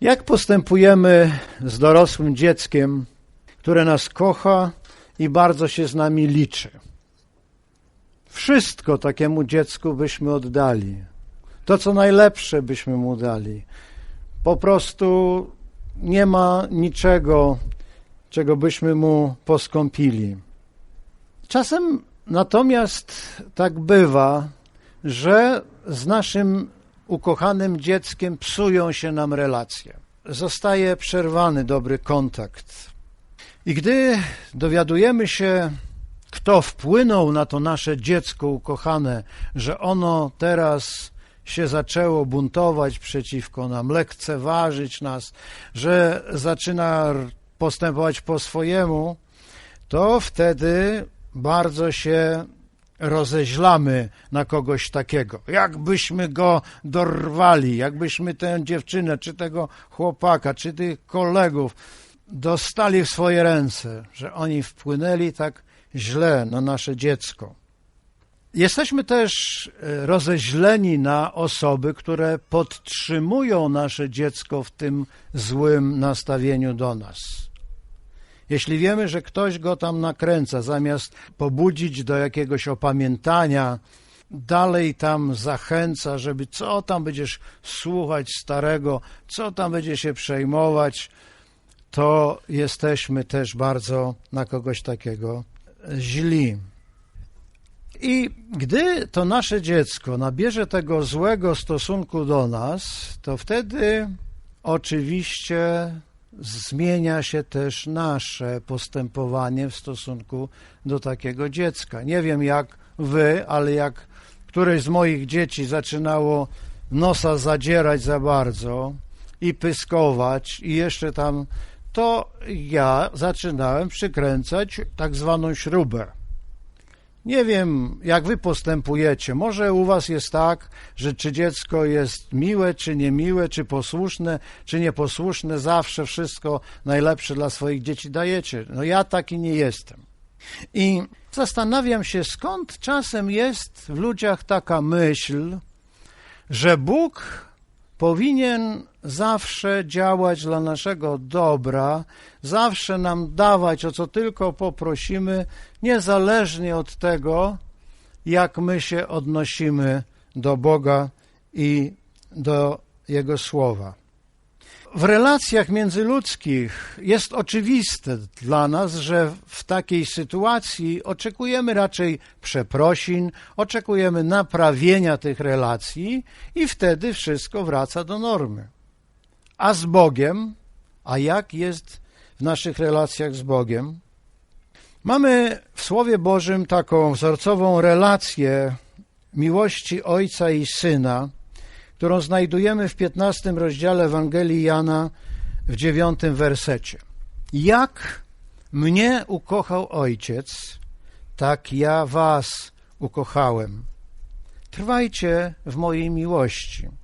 Jak postępujemy z dorosłym dzieckiem, które nas kocha i bardzo się z nami liczy? Wszystko takiemu dziecku byśmy oddali. To, co najlepsze byśmy mu dali. Po prostu nie ma niczego, czego byśmy mu poskąpili. Czasem natomiast tak bywa, że z naszym ukochanym dzieckiem psują się nam relacje. Zostaje przerwany dobry kontakt. I gdy dowiadujemy się, kto wpłynął na to nasze dziecko ukochane, że ono teraz się zaczęło buntować przeciwko nam, lekceważyć nas, że zaczyna postępować po swojemu, to wtedy bardzo się rozeźlamy na kogoś takiego. Jakbyśmy go dorwali, jakbyśmy tę dziewczynę, czy tego chłopaka, czy tych kolegów dostali w swoje ręce, że oni wpłynęli tak źle na nasze dziecko. Jesteśmy też e, rozeźleni na osoby, które podtrzymują nasze dziecko w tym złym nastawieniu do nas. Jeśli wiemy, że ktoś go tam nakręca, zamiast pobudzić do jakiegoś opamiętania, dalej tam zachęca, żeby co tam będziesz słuchać starego, co tam będzie się przejmować, to jesteśmy też bardzo na kogoś takiego źli. I gdy to nasze dziecko nabierze tego złego stosunku do nas, to wtedy oczywiście zmienia się też nasze postępowanie w stosunku do takiego dziecka. Nie wiem jak wy, ale jak któreś z moich dzieci zaczynało nosa zadzierać za bardzo i pyskować i jeszcze tam, to ja zaczynałem przykręcać tak zwaną śrubę nie wiem, jak wy postępujecie. Może u was jest tak, że czy dziecko jest miłe, czy niemiłe, czy posłuszne, czy nieposłuszne, zawsze wszystko najlepsze dla swoich dzieci dajecie. No ja taki nie jestem. I zastanawiam się, skąd czasem jest w ludziach taka myśl, że Bóg powinien zawsze działać dla naszego dobra, zawsze nam dawać o co tylko poprosimy, niezależnie od tego, jak my się odnosimy do Boga i do Jego Słowa. W relacjach międzyludzkich jest oczywiste dla nas, że w takiej sytuacji oczekujemy raczej przeprosin, oczekujemy naprawienia tych relacji i wtedy wszystko wraca do normy. A z Bogiem, a jak jest w naszych relacjach z Bogiem? Mamy w Słowie Bożym taką wzorcową relację miłości Ojca i Syna, którą znajdujemy w 15 rozdziale Ewangelii Jana w dziewiątym wersecie. Jak mnie ukochał Ojciec, tak ja was ukochałem. Trwajcie w mojej miłości.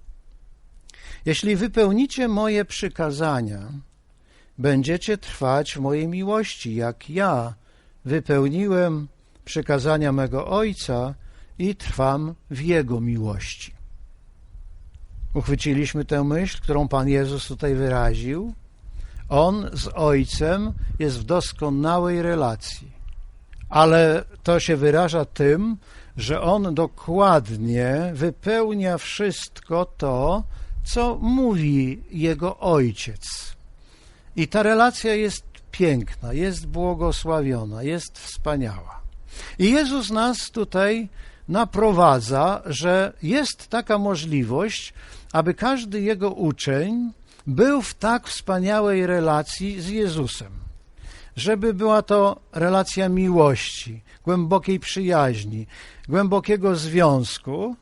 Jeśli wypełnicie moje przykazania, będziecie trwać w mojej miłości, jak ja wypełniłem przykazania mego Ojca i trwam w Jego miłości. Uchwyciliśmy tę myśl, którą Pan Jezus tutaj wyraził. On z Ojcem jest w doskonałej relacji, ale to się wyraża tym, że On dokładnie wypełnia wszystko to, co mówi Jego Ojciec. I ta relacja jest piękna, jest błogosławiona, jest wspaniała. I Jezus nas tutaj naprowadza, że jest taka możliwość, aby każdy jego uczeń był w tak wspaniałej relacji z Jezusem. Żeby była to relacja miłości, głębokiej przyjaźni, głębokiego związku,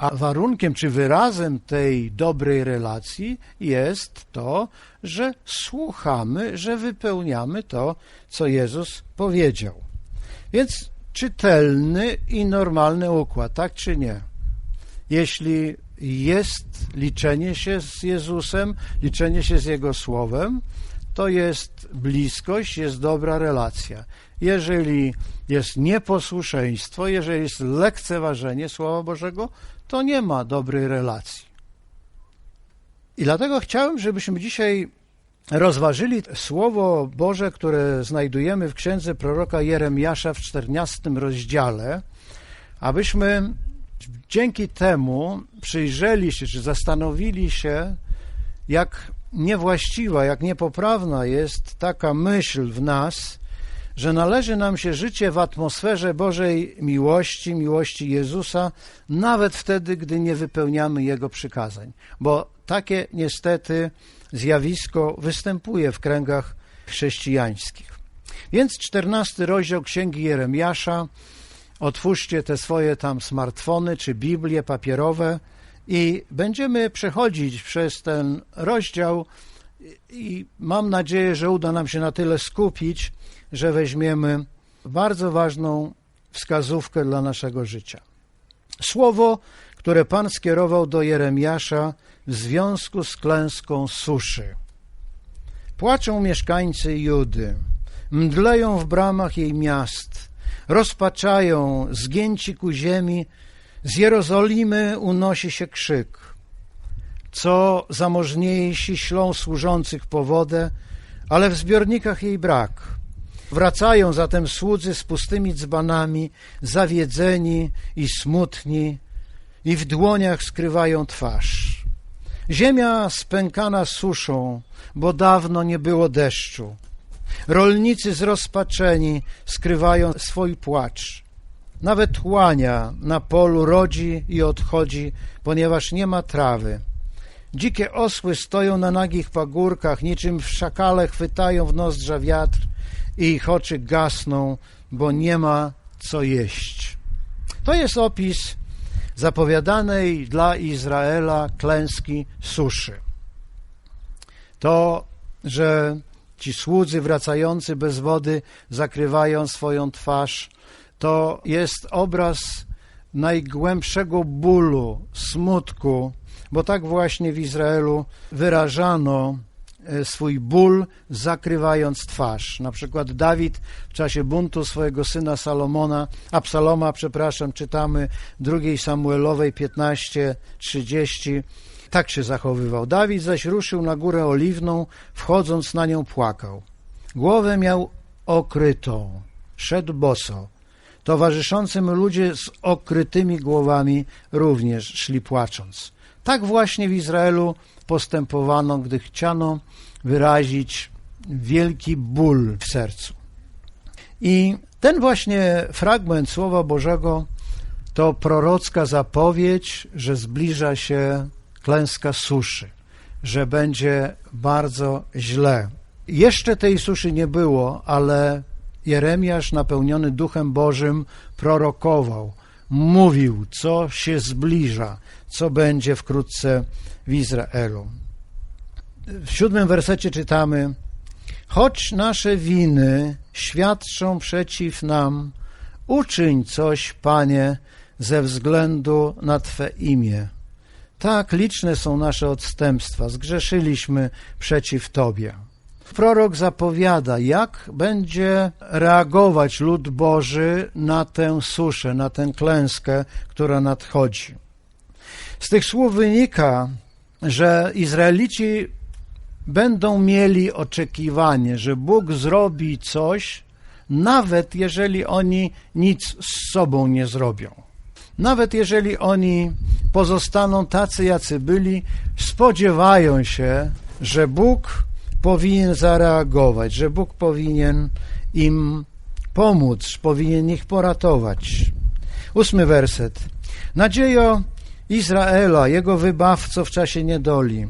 a warunkiem czy wyrazem tej dobrej relacji jest to, że słuchamy, że wypełniamy to, co Jezus powiedział. Więc czytelny i normalny układ, tak czy nie? Jeśli jest liczenie się z Jezusem, liczenie się z Jego Słowem, to jest bliskość, jest dobra relacja. Jeżeli jest nieposłuszeństwo, jeżeli jest lekceważenie Słowa Bożego, to nie ma dobrej relacji. I dlatego chciałem, żebyśmy dzisiaj rozważyli Słowo Boże, które znajdujemy w księdze proroka Jeremiasza w 14 rozdziale, abyśmy dzięki temu przyjrzeli się, czy zastanowili się, jak niewłaściwa, jak niepoprawna jest taka myśl w nas, że należy nam się życie w atmosferze Bożej miłości, miłości Jezusa, nawet wtedy, gdy nie wypełniamy Jego przykazań. Bo takie niestety zjawisko występuje w kręgach chrześcijańskich. Więc czternasty rozdział Księgi Jeremiasza, otwórzcie te swoje tam smartfony czy Biblie papierowe i będziemy przechodzić przez ten rozdział i mam nadzieję, że uda nam się na tyle skupić, że weźmiemy bardzo ważną wskazówkę dla naszego życia. Słowo, które Pan skierował do Jeremiasza w związku z klęską suszy. Płaczą mieszkańcy Judy, mdleją w bramach jej miast, rozpaczają, zgięci ku ziemi, z Jerozolimy unosi się krzyk. Co zamożniejsi ślą służących po wodę, ale w zbiornikach jej brak. Wracają zatem słudzy z pustymi dzbanami, zawiedzeni i smutni, i w dłoniach skrywają twarz. Ziemia spękana suszą, bo dawno nie było deszczu. Rolnicy zrozpaczeni skrywają swój płacz. Nawet łania na polu rodzi i odchodzi, ponieważ nie ma trawy. Dzikie osły stoją na nagich pagórkach, niczym w szakale chwytają w nozdrza wiatr i ich oczy gasną, bo nie ma co jeść. To jest opis zapowiadanej dla Izraela klęski suszy. To, że ci słudzy wracający bez wody zakrywają swoją twarz, to jest obraz najgłębszego bólu, smutku, bo tak właśnie w Izraelu wyrażano swój ból, zakrywając twarz. Na przykład Dawid w czasie buntu swojego syna Salomona, Absaloma, przepraszam, czytamy drugiej Samuelowej 15:30. Tak się zachowywał. Dawid zaś ruszył na górę oliwną, wchodząc na nią płakał. Głowę miał okrytą, szedł boso. Towarzyszącym ludzie z okrytymi głowami również szli płacząc. Tak właśnie w Izraelu postępowano, gdy chciano wyrazić wielki ból w sercu. I ten właśnie fragment Słowa Bożego to prorocka zapowiedź, że zbliża się klęska suszy, że będzie bardzo źle. Jeszcze tej suszy nie było, ale Jeremiasz, napełniony Duchem Bożym, prorokował, mówił, co się zbliża, co będzie wkrótce w Izraelu. W siódmym wersecie czytamy: Choć nasze winy świadczą przeciw nam, uczyń coś, Panie, ze względu na Twe imię. Tak liczne są nasze odstępstwa, zgrzeszyliśmy przeciw Tobie. Prorok zapowiada, jak będzie reagować lud Boży na tę suszę, na tę klęskę, która nadchodzi. Z tych słów wynika, że Izraelici będą mieli oczekiwanie, że Bóg zrobi coś, nawet jeżeli oni nic z sobą nie zrobią. Nawet jeżeli oni pozostaną tacy, jacy byli, spodziewają się, że Bóg powinien zareagować, że Bóg powinien im pomóc, powinien ich poratować. Ósmy werset. Nadziejo Izraela, jego wybawco w czasie niedoli.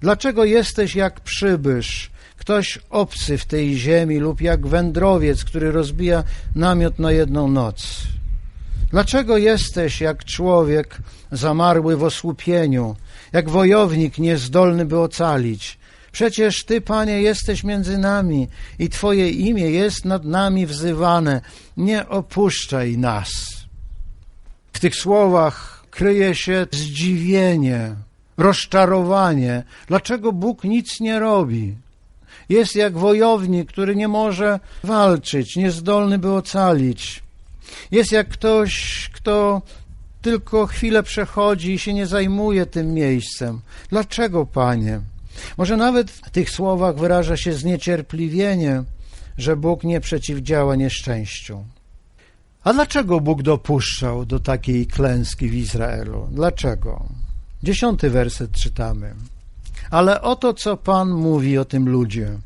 Dlaczego jesteś jak przybysz, ktoś obcy w tej ziemi lub jak wędrowiec, który rozbija namiot na jedną noc? Dlaczego jesteś jak człowiek zamarły w osłupieniu, jak wojownik niezdolny by ocalić? Przecież Ty, Panie, jesteś między nami i Twoje imię jest nad nami wzywane. Nie opuszczaj nas. W tych słowach kryje się zdziwienie, rozczarowanie. Dlaczego Bóg nic nie robi? Jest jak wojownik, który nie może walczyć, niezdolny by ocalić. Jest jak ktoś, kto tylko chwilę przechodzi i się nie zajmuje tym miejscem. Dlaczego, Panie? Może nawet w tych słowach wyraża się zniecierpliwienie, że Bóg nie przeciwdziała nieszczęściu. A dlaczego Bóg dopuszczał do takiej klęski w Izraelu? Dlaczego? Dziesiąty werset czytamy. Ale oto co Pan mówi o tym ludzie.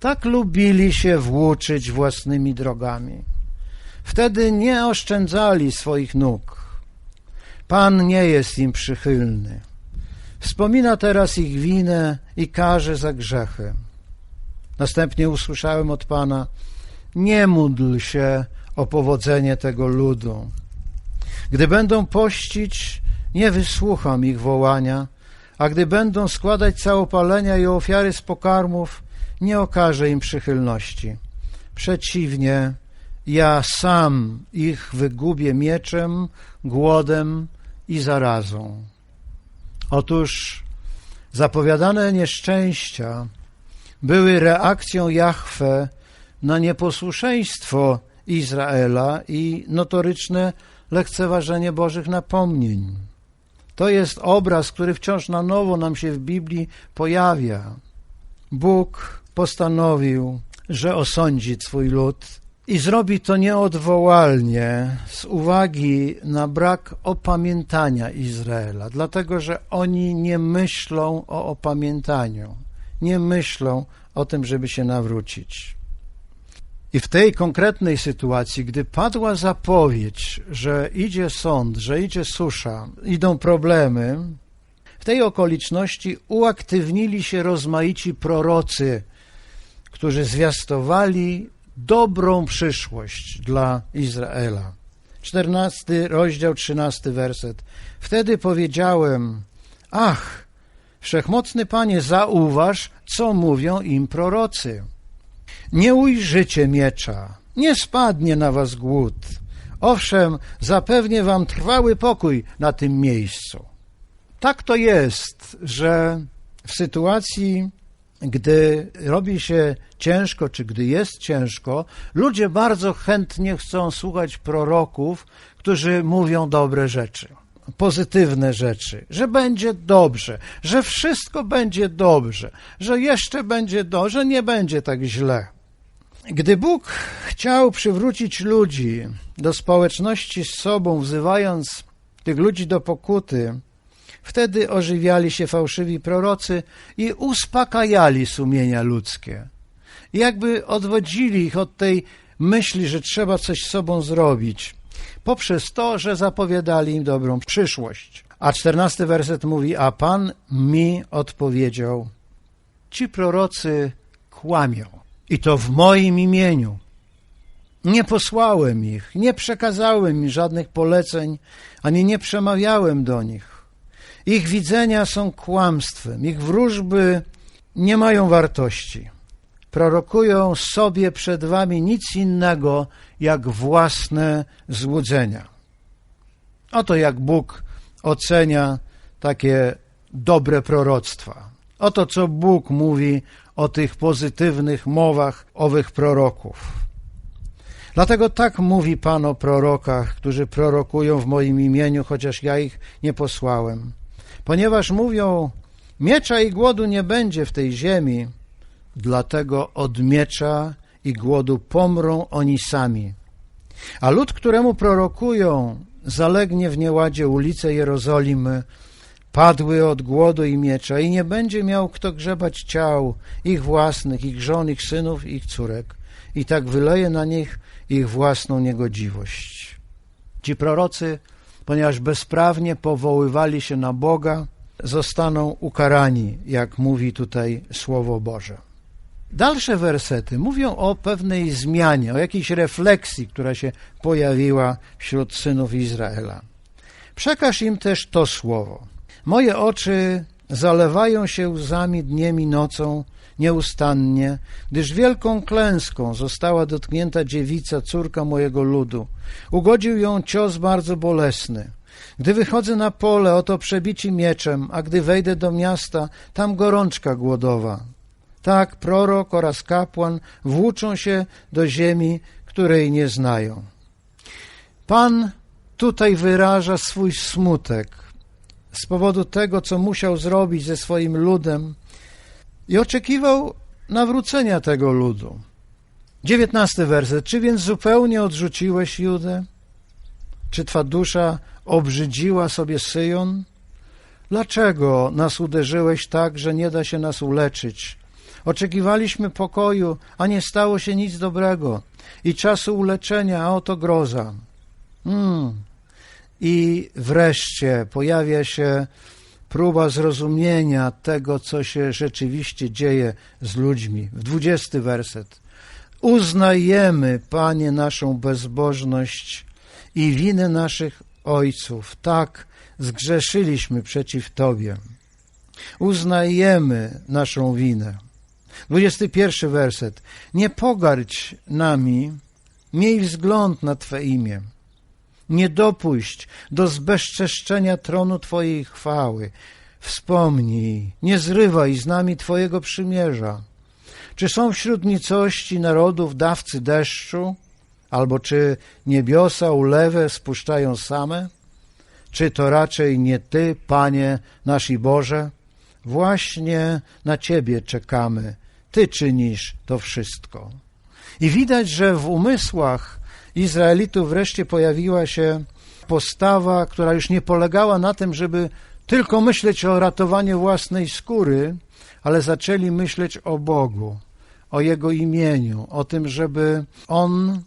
Tak lubili się włóczyć własnymi drogami. Wtedy nie oszczędzali swoich nóg. Pan nie jest im przychylny. Wspomina teraz ich winę i karze za grzechy. Następnie usłyszałem od Pana: Nie módl się o powodzenie tego ludu. Gdy będą pościć, nie wysłucham ich wołania, a gdy będą składać całopalenia i ofiary z pokarmów, nie okażę im przychylności. Przeciwnie, ja sam ich wygubię mieczem, głodem i zarazą. Otóż zapowiadane nieszczęścia były reakcją Jahwe na nieposłuszeństwo Izraela i notoryczne lekceważenie Bożych napomnień. To jest obraz, który wciąż na nowo nam się w Biblii pojawia. Bóg postanowił, że osądzi swój lud i zrobi to nieodwołalnie z uwagi na brak opamiętania Izraela, dlatego że oni nie myślą o opamiętaniu, nie myślą o tym, żeby się nawrócić. I w tej konkretnej sytuacji, gdy padła zapowiedź, że idzie sąd, że idzie susza, idą problemy, w tej okoliczności uaktywnili się rozmaici prorocy, którzy zwiastowali dobrą przyszłość dla Izraela. 14 rozdział, 13 werset. Wtedy powiedziałem: Ach, wszechmocny Panie, zauważ, co mówią im prorocy. Nie ujrzycie miecza, nie spadnie na was głód. Owszem, zapewnię wam trwały pokój na tym miejscu. Tak to jest, że w sytuacji, gdy robi się ciężko, czy gdy jest ciężko, ludzie bardzo chętnie chcą słuchać proroków, którzy mówią dobre rzeczy, pozytywne rzeczy, że będzie dobrze, że wszystko będzie dobrze, że jeszcze będzie dobrze, że nie będzie tak źle. Gdy Bóg chciał przywrócić ludzi do społeczności z sobą, wzywając tych ludzi do pokuty, wtedy ożywiali się fałszywi prorocy i uspokajali sumienia ludzkie. Jakby odwodzili ich od tej myśli, że trzeba coś z sobą zrobić, poprzez to, że zapowiadali im dobrą przyszłość. A czternasty werset mówi, a Pan mi odpowiedział, ci prorocy kłamią. I to w moim imieniu. Nie posłałem ich, nie przekazałem im żadnych poleceń, ani nie przemawiałem do nich. Ich widzenia są kłamstwem, ich wróżby nie mają wartości. Prorokują sobie przed wami nic innego jak własne złudzenia. Oto jak Bóg ocenia takie dobre proroctwa. Oto co Bóg mówi o tych pozytywnych mowach owych proroków. Dlatego tak mówi Pan o prorokach, którzy prorokują w moim imieniu, chociaż ja ich nie posłałem. Ponieważ mówią, miecza i głodu nie będzie w tej ziemi, dlatego od miecza i głodu pomrą oni sami. A lud, któremu prorokują, zalegnie w nieładzie ulice Jerozolimy, padły od głodu i miecza i nie będzie miał kto grzebać ciał ich własnych, ich żon, ich synów, ich córek i tak wyleje na nich ich własną niegodziwość. Ci prorocy, ponieważ bezprawnie powoływali się na Boga, zostaną ukarani, jak mówi tutaj Słowo Boże. Dalsze wersety mówią o pewnej zmianie, o jakiejś refleksji, która się pojawiła wśród synów Izraela. Przekaż im też to słowo. Moje oczy zalewają się łzami dniem i nocą nieustannie, gdyż wielką klęską została dotknięta dziewica, córka mojego ludu. Ugodził ją cios bardzo bolesny. Gdy wychodzę na pole, oto przebici mieczem, a gdy wejdę do miasta, tam gorączka głodowa. Tak prorok oraz kapłan włóczą się do ziemi, której nie znają. Pan tutaj wyraża swój smutek z powodu tego, co musiał zrobić ze swoim ludem i oczekiwał nawrócenia tego ludu. Dziewiętnasty werset. Czy więc zupełnie odrzuciłeś Judę? Czy twa dusza obrzydziła sobie Syjon? Dlaczego nas uderzyłeś tak, że nie da się nas uleczyć? Oczekiwaliśmy pokoju, a nie stało się nic dobrego i czasu uleczenia, a oto groza. Hmm. I wreszcie pojawia się próba zrozumienia tego, co się rzeczywiście dzieje z ludźmi. W dwudziesty werset. Uznajemy, Panie, naszą bezbożność i winy naszych ojców. Tak, zgrzeszyliśmy przeciw Tobie. Uznajemy naszą winę. 21 werset. Nie pogardź nami, miej wzgląd na Twe imię. Nie dopuść do zbezczeszczenia tronu Twojej chwały. Wspomnij, nie zrywaj z nami Twojego przymierza. Czy są wśród nicości narodów dawcy deszczu? Albo czy niebiosa ulewę spuszczają same? Czy to raczej nie Ty, Panie nasz i Boże? Właśnie na Ciebie czekamy. Ty czynisz to wszystko. I widać, że w umysłach Izraelitów wreszcie pojawiła się postawa, która już nie polegała na tym, żeby tylko myśleć o ratowaniu własnej skóry, ale zaczęli myśleć o Bogu, o Jego imieniu, o tym, żeby On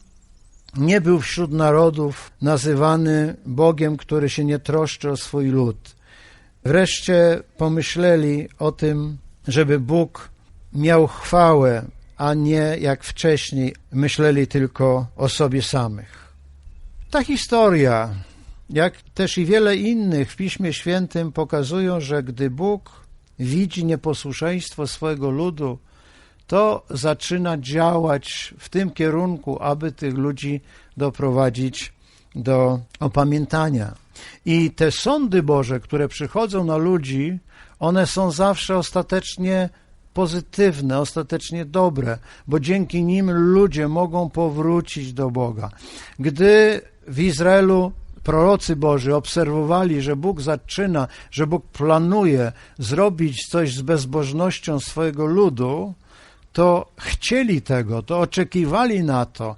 nie był wśród narodów nazywany Bogiem, który się nie troszczy o swój lud. Wreszcie pomyśleli o tym, żeby Bóg miał chwałę, a nie jak wcześniej myśleli tylko o sobie samych. Ta historia, jak też i wiele innych w Piśmie Świętym pokazują, że gdy Bóg widzi nieposłuszeństwo swojego ludu, to zaczyna działać w tym kierunku, aby tych ludzi doprowadzić do opamiętania. I te sądy Boże, które przychodzą na ludzi, one są zawsze ostatecznie pozytywne, ostatecznie dobre, bo dzięki nim ludzie mogą powrócić do Boga. Gdy w Izraelu prorocy Boży obserwowali, że Bóg zaczyna, że Bóg planuje zrobić coś z bezbożnością swojego ludu, to chcieli tego, to oczekiwali na to.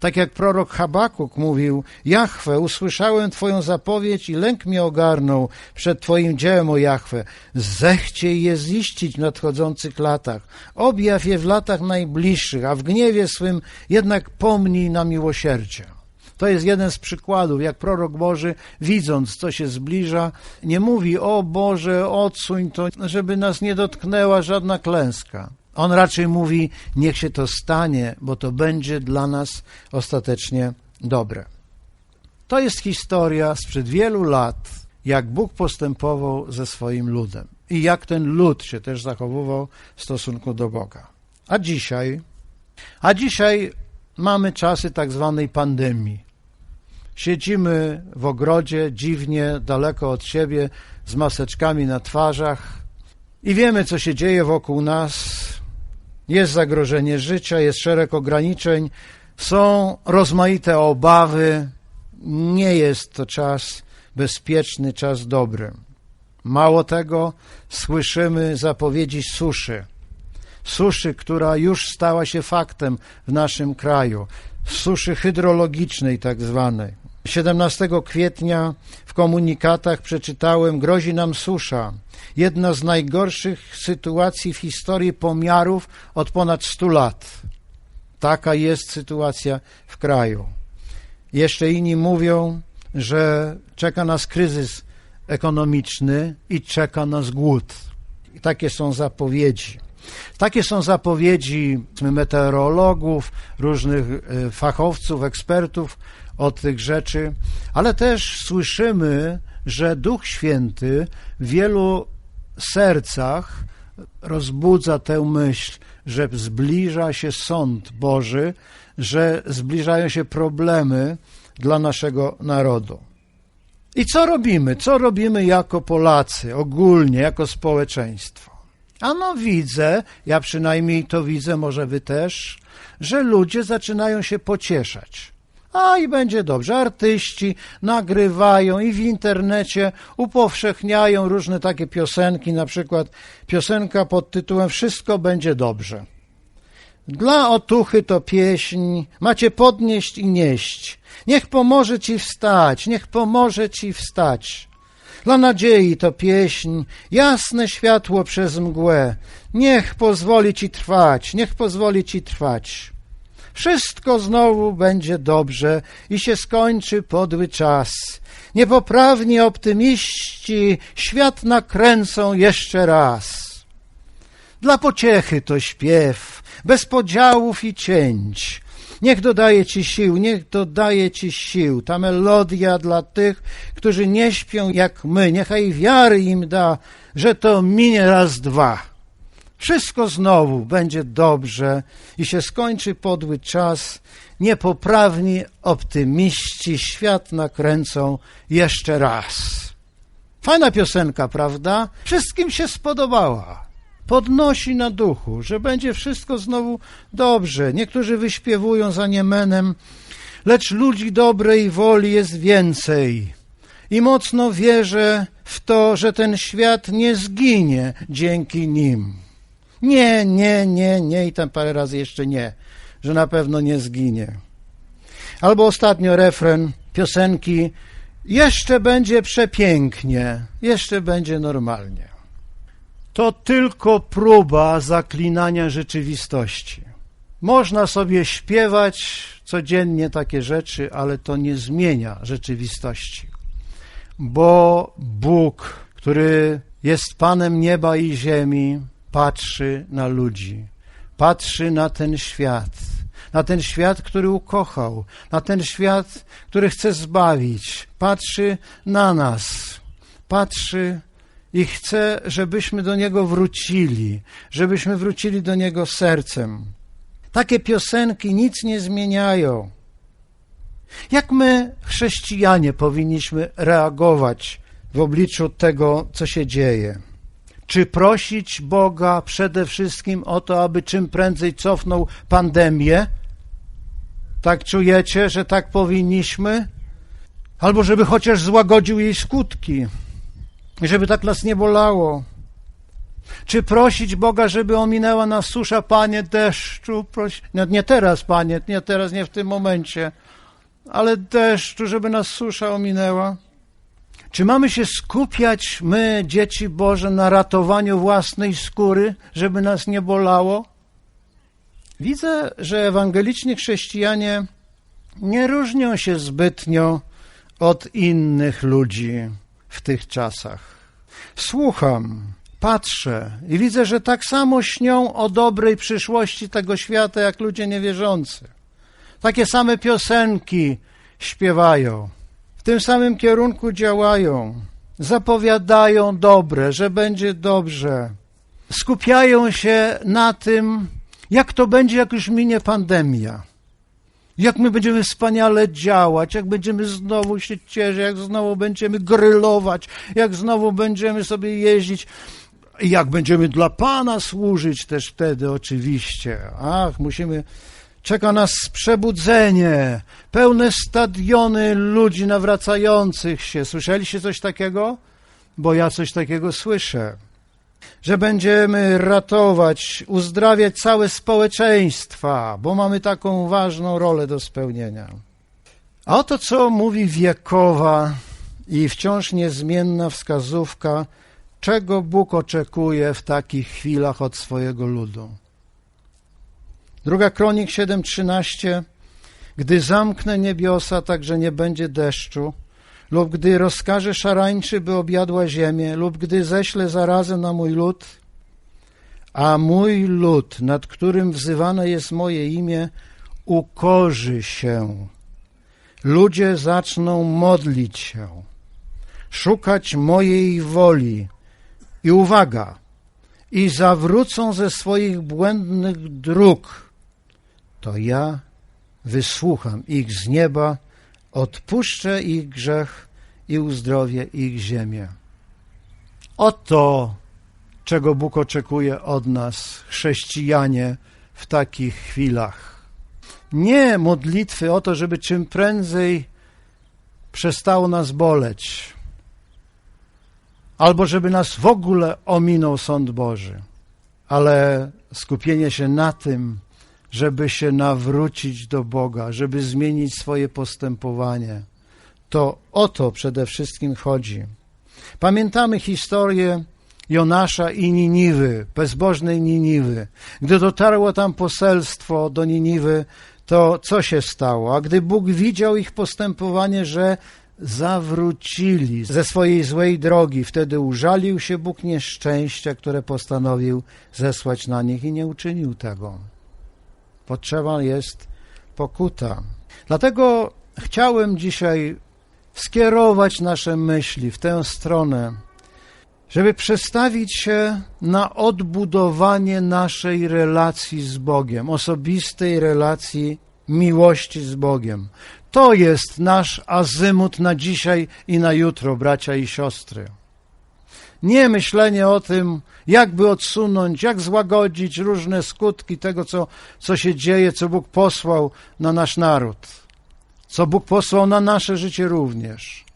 Tak jak prorok Habakuk mówił, Jachwę, usłyszałem Twoją zapowiedź i lęk mnie ogarnął przed Twoim dziełem, o Jachwę. Zechciej je ziścić w nadchodzących latach. Objaw je w latach najbliższych, a w gniewie swym jednak pomnij na miłosierdzie. To jest jeden z przykładów, jak prorok Boży, widząc, co się zbliża, nie mówi, o Boże, odsuń to, żeby nas nie dotknęła żadna klęska. On raczej mówi, niech się to stanie, bo to będzie dla nas ostatecznie dobre. To jest historia sprzed wielu lat, jak Bóg postępował ze swoim ludem i jak ten lud się też zachowywał w stosunku do Boga. A dzisiaj, a dzisiaj mamy czasy tak zwanej pandemii. Siedzimy w ogrodzie, dziwnie, daleko od siebie, z maseczkami na twarzach i wiemy, co się dzieje wokół nas, jest zagrożenie życia, jest szereg ograniczeń, są rozmaite obawy, nie jest to czas bezpieczny, czas dobry. Mało tego, słyszymy zapowiedzi suszy. Suszy, która już stała się faktem w naszym kraju. Suszy hydrologicznej tak zwanej. 17 kwietnia w komunikatach przeczytałem, grozi nam susza. Jedna z najgorszych sytuacji w historii pomiarów od ponad 100 lat. Taka jest sytuacja w kraju. Jeszcze inni mówią, że czeka nas kryzys ekonomiczny i czeka nas głód. I takie są zapowiedzi. Takie są zapowiedzi meteorologów, różnych e, fachowców, ekspertów od tych rzeczy, ale też słyszymy, że Duch Święty w wielu sercach rozbudza tę myśl, że zbliża się sąd Boży, że zbliżają się problemy dla naszego narodu. I co robimy? Co robimy jako Polacy, ogólnie, jako społeczeństwo? Ano widzę, ja przynajmniej to widzę, może wy też, że ludzie zaczynają się pocieszać A i będzie dobrze. Artyści nagrywają i w internecie upowszechniają różne takie piosenki, na przykład piosenka pod tytułem Wszystko będzie dobrze. Dla otuchy to pieśń, macie podnieść i nieść. Niech pomoże ci wstać, niech pomoże ci wstać. Dla nadziei to pieśń, jasne światło przez mgłę. Niech pozwoli ci trwać, niech pozwoli ci trwać. Wszystko znowu będzie dobrze i się skończy podły czas. Niepoprawni optymiści świat nakręcą jeszcze raz. Dla pociechy to śpiew, bez podziałów i cięć. Niech dodaje ci sił, niech dodaje ci sił. Ta melodia dla tych, którzy nie śpią jak my. Niechaj wiary im da, że to minie raz, dwa. Wszystko znowu będzie dobrze i się skończy podły czas. Niepoprawni optymiści świat nakręcą jeszcze raz. Fajna piosenka, prawda? Wszystkim się spodobała podnosi na duchu, że będzie wszystko znowu dobrze. Niektórzy wyśpiewują za niemenem, lecz ludzi dobrej woli jest więcej. I mocno wierzę w to, że ten świat nie zginie dzięki nim. Nie, nie, nie, nie i tam parę razy jeszcze nie, że na pewno nie zginie. Albo ostatnio refren piosenki jeszcze będzie przepięknie, jeszcze będzie normalnie to tylko próba zaklinania rzeczywistości. Można sobie śpiewać codziennie takie rzeczy, ale to nie zmienia rzeczywistości. Bo Bóg, który jest Panem nieba i ziemi, patrzy na ludzi, patrzy na ten świat, na ten świat, który ukochał, na ten świat, który chce zbawić, patrzy na nas, patrzy i chce, żebyśmy do Niego wrócili, żebyśmy wrócili do Niego sercem. Takie piosenki nic nie zmieniają. Jak my, chrześcijanie, powinniśmy reagować w obliczu tego, co się dzieje? Czy prosić Boga przede wszystkim o to, aby czym prędzej cofnął pandemię? Tak czujecie, że tak powinniśmy? Albo żeby chociaż złagodził jej skutki? żeby tak nas nie bolało. Czy prosić Boga, żeby ominęła nas susza, Panie, deszczu? Proś... No, nie teraz, Panie, nie teraz, nie w tym momencie, ale deszczu, żeby nas susza ominęła. Czy mamy się skupiać, my, dzieci Boże, na ratowaniu własnej skóry, żeby nas nie bolało? Widzę, że ewangeliczni chrześcijanie nie różnią się zbytnio od innych ludzi w tych czasach. Słucham, patrzę i widzę, że tak samo śnią o dobrej przyszłości tego świata, jak ludzie niewierzący. Takie same piosenki śpiewają, tym samym kierunku działają, zapowiadają dobre, że będzie dobrze. Skupiają się na tym, jak to będzie, jak już minie pandemia jak my będziemy wspaniale działać, jak będziemy znowu się cieszyć, jak znowu będziemy grylować, jak znowu będziemy sobie jeździć, jak będziemy dla Pana służyć też wtedy oczywiście. Ach, musimy, czeka nas przebudzenie, pełne stadiony ludzi nawracających się. Słyszeliście coś takiego? Bo ja coś takiego słyszę że będziemy ratować, uzdrawiać całe społeczeństwa, bo mamy taką ważną rolę do spełnienia. A oto co mówi wiekowa i wciąż niezmienna wskazówka, czego Bóg oczekuje w takich chwilach od swojego ludu. Druga Kronik 7:13 Gdy zamknę niebiosa, tak że nie będzie deszczu, lub gdy rozkaże szarańczy, by objadła ziemię, lub gdy ześlę zarazę na mój lud, a mój lud, nad którym wzywane jest moje imię, ukorzy się. Ludzie zaczną modlić się, szukać mojej woli. I uwaga, i zawrócą ze swoich błędnych dróg, to ja wysłucham ich z nieba odpuszczę ich grzech i uzdrowię ich ziemię. Oto, czego Bóg oczekuje od nas, chrześcijanie, w takich chwilach. nie modlitwy o to, żeby czym prędzej przestało nas boleć, albo żeby nas w ogóle ominął sąd Boży, ale skupienie się na tym, żeby się nawrócić do Boga, żeby zmienić swoje postępowanie. To o to przede wszystkim chodzi. Pamiętamy historię Jonasza i Niniwy, bezbożnej Niniwy. Gdy dotarło tam poselstwo do Niniwy, to co się stało? A gdy Bóg widział ich postępowanie, że zawrócili ze swojej złej drogi, wtedy użalił się Bóg nieszczęścia, które postanowił zesłać na nich i nie uczynił tego. Potrzeba jest pokuta. Dlatego chciałem dzisiaj skierować nasze myśli w tę stronę, żeby przestawić się na odbudowanie naszej relacji z Bogiem, osobistej relacji miłości z Bogiem. To jest nasz azymut na dzisiaj i na jutro, bracia i siostry. Nie myślenie o tym, jakby odsunąć, jak złagodzić różne skutki tego, co, co się dzieje, co Bóg posłał na nasz naród, co Bóg posłał na nasze życie również.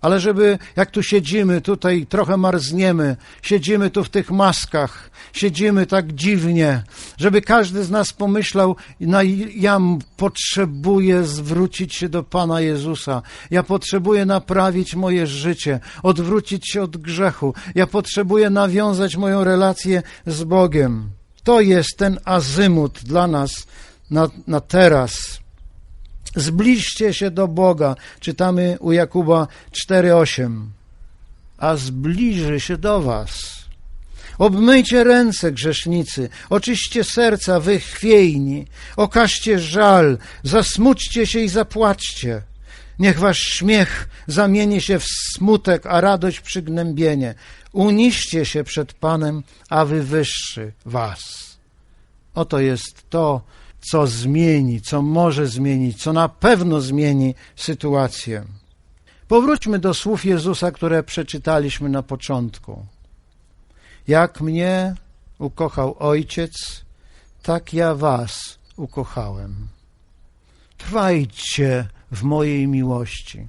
Ale żeby, jak tu siedzimy, tutaj trochę marzniemy, siedzimy tu w tych maskach, siedzimy tak dziwnie, żeby każdy z nas pomyślał, no ja potrzebuję zwrócić się do Pana Jezusa, ja potrzebuję naprawić moje życie, odwrócić się od grzechu, ja potrzebuję nawiązać moją relację z Bogiem. To jest ten azymut dla nas na, na teraz. Zbliżcie się do Boga. Czytamy u Jakuba 4:8. A zbliży się do was. Obmyjcie ręce, grzesznicy, oczyście serca, wy chwiejni, okażcie żal, zasmućcie się i zapłaczcie. Niech wasz śmiech zamieni się w smutek, a radość przygnębienie. Uniście się przed Panem, a wywyższy was. Oto jest to, co zmieni, co może zmienić, co na pewno zmieni sytuację. Powróćmy do słów Jezusa, które przeczytaliśmy na początku. Jak mnie ukochał Ojciec, tak ja was ukochałem. Trwajcie w mojej miłości.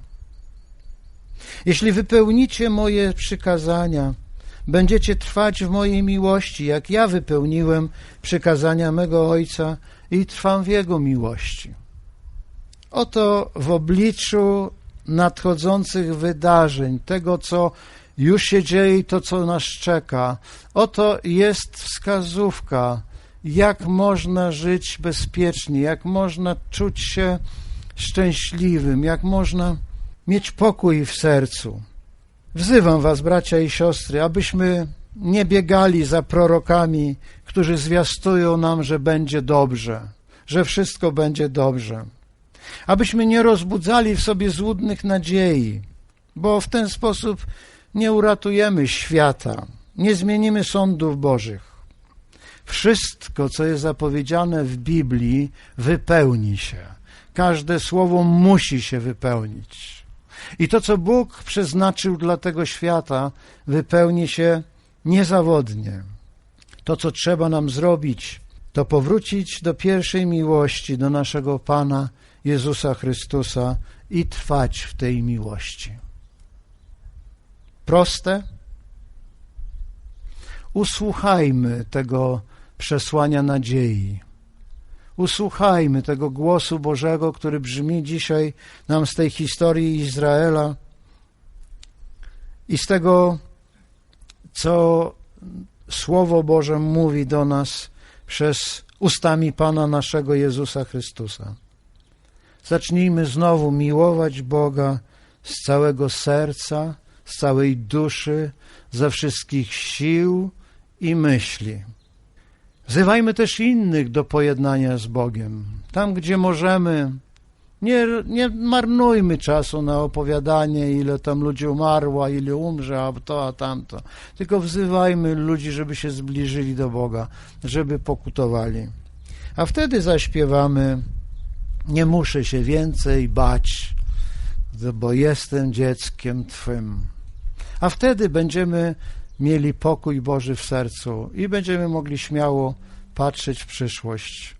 Jeśli wypełnicie moje przykazania, będziecie trwać w mojej miłości, jak ja wypełniłem przykazania mego Ojca i trwam w Jego miłości. Oto w obliczu nadchodzących wydarzeń, tego co już się dzieje i to co nas czeka, oto jest wskazówka, jak można żyć bezpiecznie, jak można czuć się szczęśliwym, jak można mieć pokój w sercu. Wzywam Was, bracia i siostry, abyśmy nie biegali za prorokami, którzy zwiastują nam, że będzie dobrze, że wszystko będzie dobrze. Abyśmy nie rozbudzali w sobie złudnych nadziei, bo w ten sposób nie uratujemy świata, nie zmienimy sądów Bożych. Wszystko, co jest zapowiedziane w Biblii, wypełni się. Każde słowo musi się wypełnić. I to, co Bóg przeznaczył dla tego świata, wypełni się niezawodnie. To, co trzeba nam zrobić, to powrócić do pierwszej miłości, do naszego Pana Jezusa Chrystusa i trwać w tej miłości. Proste? Usłuchajmy tego przesłania nadziei. Usłuchajmy tego głosu Bożego, który brzmi dzisiaj nam z tej historii Izraela i z tego, co Słowo Boże mówi do nas przez ustami Pana naszego Jezusa Chrystusa. Zacznijmy znowu miłować Boga z całego serca, z całej duszy, ze wszystkich sił i myśli. Wzywajmy też innych do pojednania z Bogiem. Tam, gdzie możemy, nie, nie marnujmy czasu na opowiadanie, ile tam ludzi umarło, ile umrze, a to, a tamto. Tylko wzywajmy ludzi, żeby się zbliżyli do Boga, żeby pokutowali. A wtedy zaśpiewamy Nie muszę się więcej bać, bo jestem dzieckiem Twym. A wtedy będziemy mieli pokój Boży w sercu i będziemy mogli śmiało patrzeć w przyszłość.